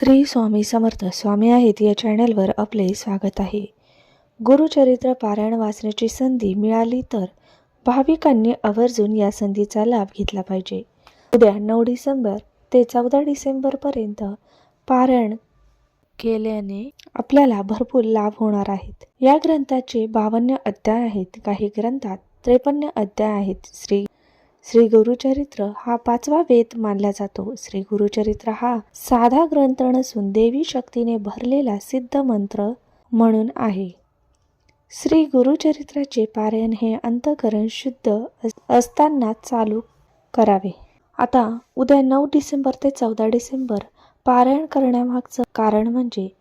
श्री स्वामी समर्थ स्वामी आहेत या चॅनलवर आपले स्वागत आहे. गुरुचरित्र पारायण वाचण्याची संधी मिळाली तर भाविकांनी आवर्जून या संधीचा लाभ घेतला पाहिजे. उद्या नऊ डिसेंबर ते चौदा डिसेंबरपर्यंत पारायण केल्याने आपल्याला भरपूर लाभ होणार आहेत. या ग्रंथाचे बावन्न अध्याय आहेत. काही ग्रंथात त्रेपन्न अध्याय आहेत. श्री श्री गुरुचरित्र हा पाचवा वेद मानला जातो. श्री गुरुचरित्र हा साधा ग्रंथ नसून देवी शक्तीने भरलेला सिद्ध मंत्र म्हणून आहे. श्री गुरुचरित्राचे पारायण हे अंतकरण शुद्ध अस- असताना चालू करावे. आता उद्या नऊ डिसेंबर ते चौदा डिसेंबर पारायण करण्यामागचं कारण म्हणजे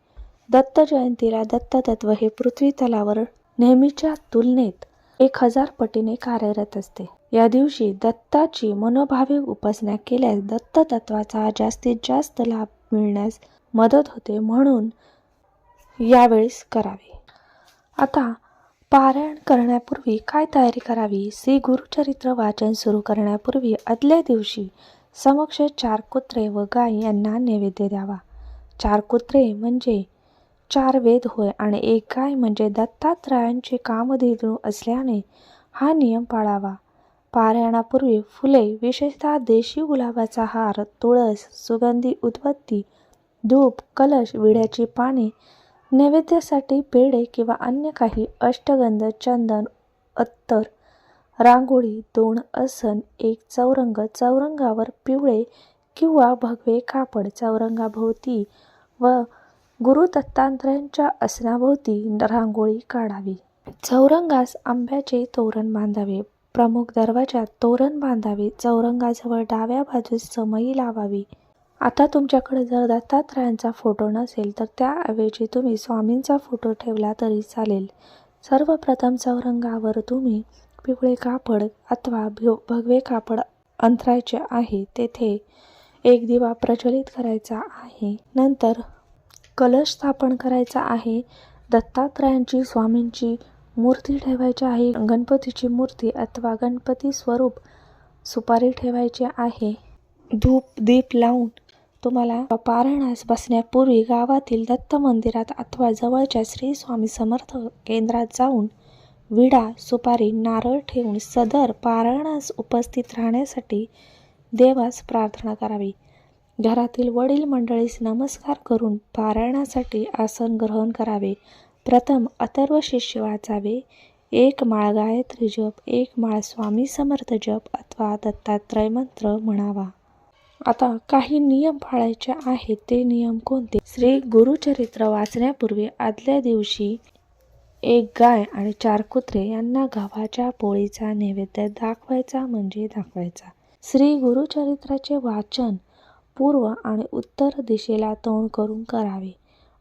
दत्त जयंतीला दत्ततत्व हे पृथ्वी तलावर नेहमीच्या तुलनेत एक हजार पटीने कार्यरत असते. या दिवशी दत्ताची मनोभावे उपासना केल्यास दत्त तत्वाचा जास्तीत जास्त लाभ मिळण्यास मदत होते म्हणून यावेळेस करावे. आता पारायण करण्यापूर्वी काय तयारी करावी? श्री गुरुचरित्र वाचन सुरू करण्यापूर्वी आदल्या दिवशी समक्ष चार कुत्रे व गाय यांना नैवेद्य द्यावा. चार कुत्रे म्हणजे चार वेद होय आणि एक गाय म्हणजे दत्तात्रयांचे कामधेनू असल्याने हा नियम पाळावा. पारायणापूर्वी फुले विशेषतः देशी गुलाबाचा हार तुळस सुगंधी उदबत्ती धूप कलश विड्याची पाने नैवेद्यासाठी पेढे किंवा अन्य काही अष्टगंध चंदन अत्तर रांगोळी दोन आसन एक चौरंग चौरंगावर पिवळे किंवा भगवे कापड चौरंगाभोवती व गुरु दत्तात्रयांच्या आसनाभोवती रांगोळी काढावी. चौरंगास आंब्याचे तोरण बांधावे. प्रमुख दरवाजात तोरण बांधावे. चौरंगाजवळ डाव्या बाजूस समई लावावी. आता तुमच्याकडे जर दत्तात्रयांचा फोटो नसेल तर त्याऐवजी तुम्ही स्वामींचा फोटो ठेवला तरी चालेल. सर्वप्रथम चौरंगावर तुम्ही पिवळे कापड अथवा भगवे कापड अंतरायचे आहे. तेथे एक दिवा प्रज्वलित करायचा आहे. नंतर कलश स्थापन करायचा आहे. दत्तात्रयांची स्वामींची मूर्ती ठेवायची आहे. गणपतीची मूर्ती अथवा गणपती स्वरूप सुपारी ठेवायची आहे. धूप दीप लावून तुम्हाला पारणास बसण्यापूर्वी गावातील दत्त मंदिरात अथवा जवळच्या श्री स्वामी समर्थ केंद्रात जाऊन विडा सुपारी नारळ ठेवून सदर पारणास उपस्थित राहण्यासाठी देवास प्रार्थना करावी. घरातील वडील मंडळीस नमस्कार करून पारायणासाठी आसन ग्रहण करावे. प्रथम अथर्व शिष्य वाचावे. एक माळ गायत्री जप एक माळ स्वामी समर्थ जप अथवा दत्तात्रय मंत्र म्हणावा. आता काही नियम पाळायचे आहेत. ते नियम कोणते? श्री गुरुचरित्र वाचण्यापूर्वी आदल्या दिवशी एक गाय आणि चार कुत्रे यांना गव्हाच्या पोळीचा नैवेद्य दाखवायचा म्हणजे दाखवायचा. श्री गुरुचरित्राचे वाचन पूर्व आणि उत्तर दिशेला तोंड करून करावे.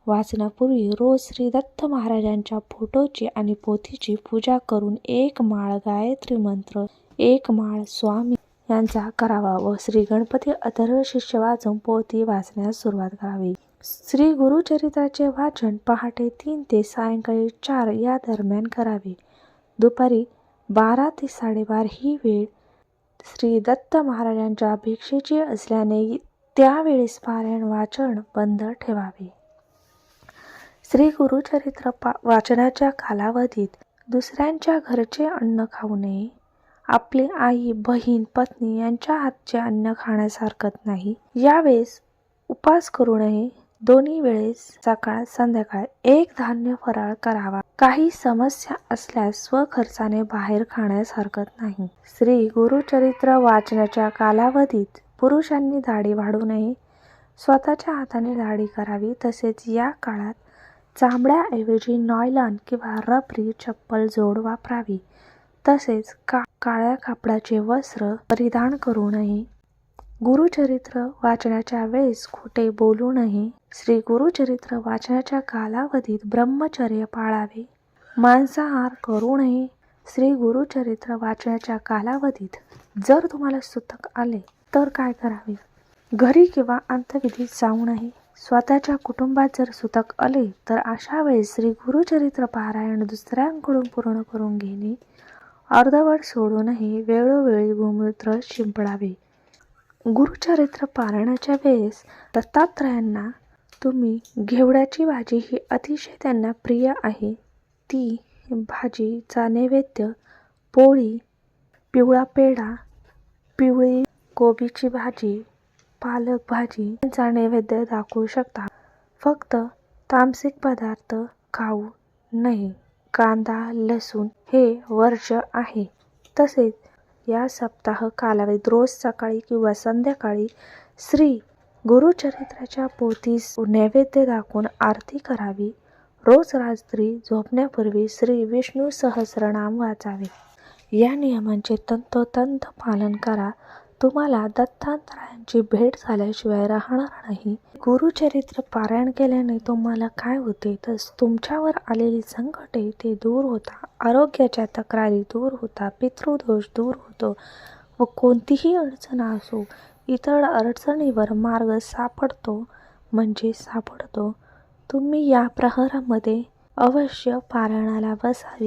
वाचनापूर्वी रोज श्री दत्त महाराजांच्या फोटोची आणि पोथीची पूजा करून एक माळ गायत्री मंत्र एक माळ स्वामी यांचा करावा व श्री गणपती अथर्व शिष्य वाचून पोथी वाचण्यास सुरुवात करावी. श्री गुरुचरित्राचे वाचन पहाटे तीन ते सायंकाळी चार या दरम्यान करावे. दुपारी बारा ते साडेबार ही वेळ श्री दत्त महाराजांच्या भिक्षेची असल्याने त्यावेळेस पारायण वाचन बंद ठेवावे. श्री गुरुचरित्र पा वाचनाच्या कालावधीत दुसऱ्यांच्या घरचे अन्न खाऊ नये. आपली आई बहीण पत्नी यांच्या हातचे अन्न खाण्यास हरकत नाही. यावेळेस उपास करू नये. दोन्ही वेळेस सकाळ संध्याकाळ एक धान्य फराळ करावा. काही समस्या असल्यास स्वखर्चाने बाहेर खाण्यास हरकत नाही. श्री गुरुचरित्र वाचनाच्या कालावधीत पुरुषांनी दाढी वाढू नये. स्वतःच्या हाताने दाढी करावी. तसेच या काळात चांबड्याऐवजी नॉयलॉन किंवा रबरी चप्पल जोड वापरावी. तसेच का काळ्या कापडाचे वस्त्र परिधान करू नये. गुरुचरित्र वाचनाच्या वेळेस खोटे बोलू नये. श्री गुरुचरित्र वाचनाच्या कालावधीत ब्रह्मचर्य पाळावे. मांसाहार करू नये. श्री गुरुचरित्र वाचनाच्या कालावधीत जर तुम्हाला सुतक आले तर काय करावे? घरी किंवा अंतविधीत जाऊ नये. स्वतःच्या कुटुंबात जर सुतक आले तर अशा वेळेस श्री गुरुचरित्र पारायण दुसऱ्यांकडून पूर्ण करून घेणे. अर्धवट सोडूनही वेळोवेळी गोमूत्र शिंपडावे. गुरुचरित्र पारायणाच्या वेळेस दत्तात्रयांना तुम्ही घेवड्याची भाजी ही अतिशय त्यांना प्रिय आहे. ती भाजीचा नैवेद्य पोळी पिवळा पेढा पिवळी कोबीची भाजी पालक भाजी यांचा नैवेद्य दाखवू शकता. फक्त तामसिक पदार्थ खाऊ नये. कांदा लसूण हे वर्ज आहे. तसेच या सप्ताह कालावधीत रोज सकाळी किंवा संध्याकाळी श्री गुरुचरित्राच्या पोथीस नैवेद्य दाखवून आरती करावी. रोज रात्री झोपण्यापूर्वी श्री विष्णू सहस्रनाम वाचावे. या नियमांचे तंतोतंत पालन करा. तुम्हाला दत्तात्रयांची भेट झाल्याशिवाय राहणार नाही. गुरुचरित्र पारायण केल्याने तुम्हाला काय होते? तर तुमच्यावर आलेली संकटे ते दूर होता. आरोग्याच्या तक्रारी दूर होता. पितृदोष दूर होतो. व कोणतीही अडचण असो इतर अडचणीवर मार्ग सापडतो म्हणजे सापडतो. तुम्ही या प्रहरामध्ये अवश्य पारायणाला बसावे.